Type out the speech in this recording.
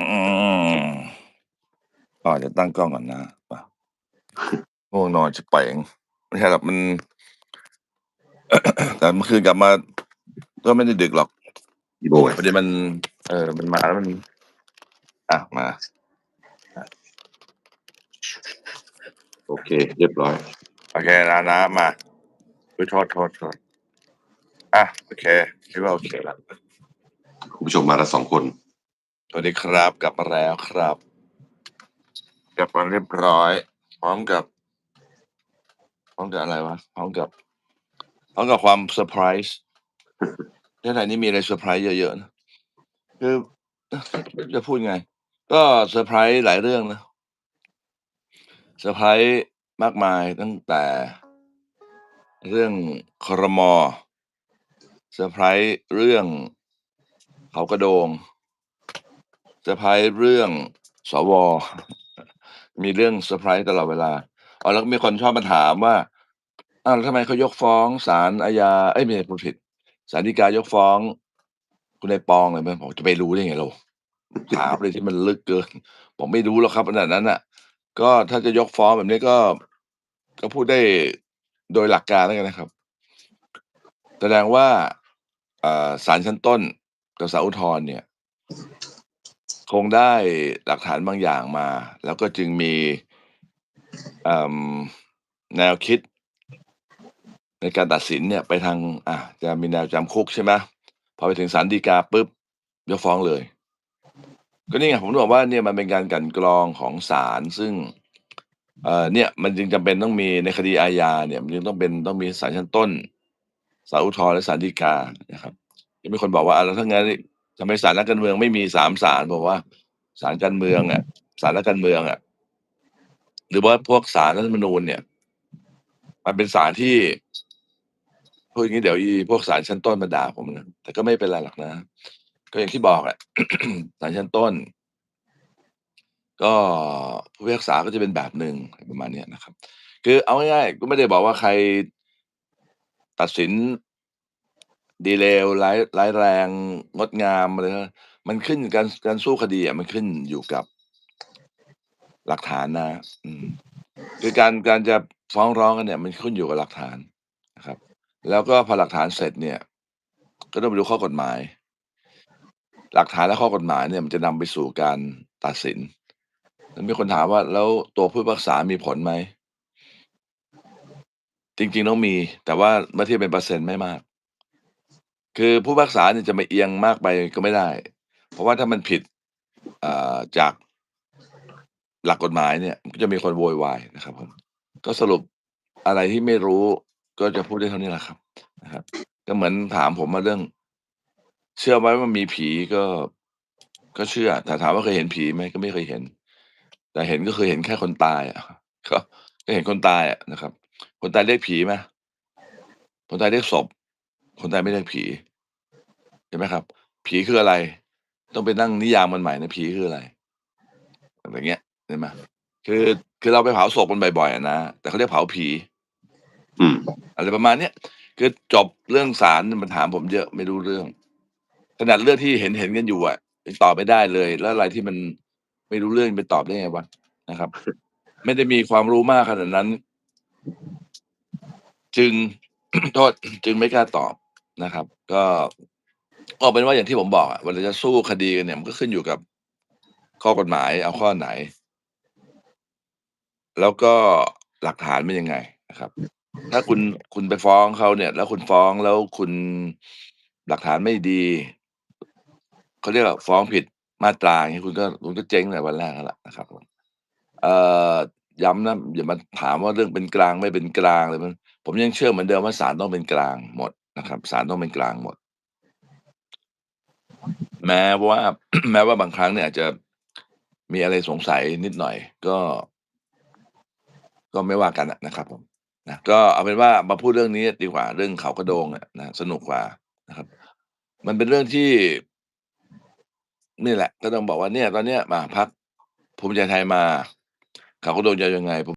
อืมอ๋อเดี๋ยวตั้งกล้องก่อนนะป่ะง่วงนอนชิบเป๋งไม่ใช่หรอกมัน แต่เมื่อคืนกลับมา ก็ไม่ได้ดึกหรอกอีโบยพอดีมัน เออ มันมาแล้วมัน อะ มา โอเค เรียบร้อย โอเคนะนะมาไปโทษโทษโทษอะ โอเคคิดว่าโอเคแล้วคุณผู้ชมมาละสองคน สวัสดีครับกลับมาแล้วครับ กลับมาเรียบร้อย พร้อมกับ พร้อมกับอะไรวะพร้อมกับพร้อมกับความเซอร์ไพรส์ที่ไหนนี่มีอะไรเซอร์ไพรส์เยอะๆนะคือจะพูดไง ก็เซอร์ไพรส์หลายเรื่องนะเซอร์ไพรส์มากมายตั้งแต่เรื่องครมเซอร์ไพรส์เรื่องเขากระโดง เซอร์ไพรส์เรื่องสว มีเรื่องเซอร์ไพรส์ตลอดเวลาอ๋อแล้วมีคนชอบมาถามว่าอ้าวแล้วทำไมเขายกฟ้องศาลอาญาเอ้ยไม่ใช่ผู้ผิดศาลฎีกายกฟ้อง คุณนายปองเลยไหมผมจะไปรู้ได้ไงเราถามเลยที่มันลึกเกิน ผมไม่รู้หรอกครับขนาดนั้นน่ะ ก็ถ้าจะยกฟ้องแบบนี้ก็ ก็พูดได้โดยหลักการแล้วกันนะครับ แสดงว่าศาลชั้นต้นกับศาลอุทธรณ์เนี่ย คงได้หลักฐานบางอย่างมา แล้วก็จึงมีเอ่อแนวคิด ในการตัดสินเนี่ยไปทางอะจะมีแนวจำคุกใช่ไหมพอไปถึงศาลฎีกาปุ๊บยกฟ้องเลย ก็นี่ไงผมบอกว่าเนี่ยมันเป็นการกลันกรองของศาลซึ่งเอ่อเนี่ยมันจึงจำเป็นต้องมีในคดีอาญาเนี่ย มันจึงต้องเป็นต้องมีศาลชั้นต้นศาลอุทธรณ์และศาลฎีกานะครับยังมีคนบอกว่าอะแล้วถ้างั้น ทำไมศาลนักการเมืองไม่มีสามศาลบอกว่าศาลการเมืองอะศาลนักการเมืองอะ หรือว่าพวกศาลรัฐธรรมนูญเนี่ย มันเป็นศาลที่พูดอย่างนี้เดี๋ยวอีพวกศาลชั้นต้นมาด่าผมนะแต่ก็ไม่เป็นไรหรอกนะ ก็อย่างที่บอกแหละศาลชั้นต้น ก็ผู้พิพากษาก็จะเป็นแบบหนึ่งประมาณเนี้ยนะครับ คือเอาง่ายๆก็ไม่ได้บอกว่าใครตัดสิน ดีเลว ร้าย ร้ายแรง งดงามอะไรนะ มันขึ้น การ การสู้คดีอะ มันขึ้นอยู่กับ หลักฐานนะอืม คือการ การจะฟ้องร้องกันเนี่ย มันขึ้นอยู่กับหลักฐานนะครับ แล้วก็พอหลักฐานเสร็จเนี่ย ก็ต้องไปดูข้อกฎหมาย หลักฐานและข้อกฎหมายเนี่ย มันจะนำไปสู่การตัดสิน แล้วมีคนถามว่า แล้วตัวผู้พิพากษามีผลไหม จริงๆต้องมี แต่ว่าเมื่อเทียบเป็นเปอร์เซ็นต์ไม่มาก คือผู้พิพากษาเนี่ยจะมาเอียงมากไปก็ไม่ได้ เพราะว่าถ้ามันผิดอ่าจากหลักกฎหมายเนี่ยก็จะมีคนโวยวายนะครับผมก็สรุปอะไรที่ไม่รู้ก็จะพูดได้เท่านี้แหละครับนะครับ ก็เหมือนถามผมมาเรื่อง เชื่อไหมว่ามีผีก็ก็เชื่อแต่ถามว่าเคยเห็นผีไหมก็ไม่เคยเห็น แต่เห็นก็คือเห็นแค่คนตายอะก็ก็เห็นคนตายอะนะครับ คนตายเรียกผีไหมคนตายเรียกศพ คนตายไม่เรียกผีเห็นไหมครับ ผีคืออะไร ต้องไปนั่งนิยามมันใหม่นะผีคืออะไรอะไรเงี้ยเห็นไหมคือคือเราไปเผาศพกันบ่อยๆอะนะแต่เขาเรียกเผาผี อืม อะไรประมาณเนี้ยคือจบเรื่องศาลมันถามผมเยอะไม่รู้เรื่อง ขนาดเรื่องที่เห็นเห็นกันอยู่อะยังตอบไม่ได้เลย แล้วอะไรที่มันไม่รู้เรื่องไปตอบได้ไงวะนะครับ ไม่ได้มีความรู้มากขนาดนั้น จึงโทษจึงไม่กล้าตอบ นะครับ ก็ก็เป็นว่าอย่างที่ผมบอกอะเวลาจะสู้คดีกันเนี่ยมันก็ขึ้นอยู่กับข้อกฎหมายเอาข้อไหน แล้วก็หลักฐานเป็นยังไงนะครับ ถ้าคุณคุณไปฟ้องเขาเนี่ย แล้วคุณฟ้องแล้วคุณหลักฐานไม่ดีเขาเรียกว่าฟ้องผิดมาตราอย่างนี้คุณก็คุณก็เจ๊งในวันแรกแล้วล่ะนะครับเอ่อย้ำนะอย่ามาถามว่าเรื่องเป็นกลางไม่เป็นกลางเลยมันผมยังเชื่อเหมือนเดิมว่าศาลต้องเป็นกลางหมด นะครับศาลต้องเป็นกลางหมด แม้ว่า แม้ว่าบางครั้งเนี่ยอาจจะมีอะไรสงสัยนิดหน่อย ก็ ก็ไม่ว่ากันนะครับผมนะก็เอาเป็นว่ามาพูดเรื่องนี้ดีกว่าเรื่องเขากระโดงนะสนุกกว่านะครับ มันเป็นเรื่องที่ นี่แหละ ก็ต้องบอกว่าเนี่ย ตอนเนี้ยมาพรรคภูมิใจไทยมา เขากระโดงจะยังไงผม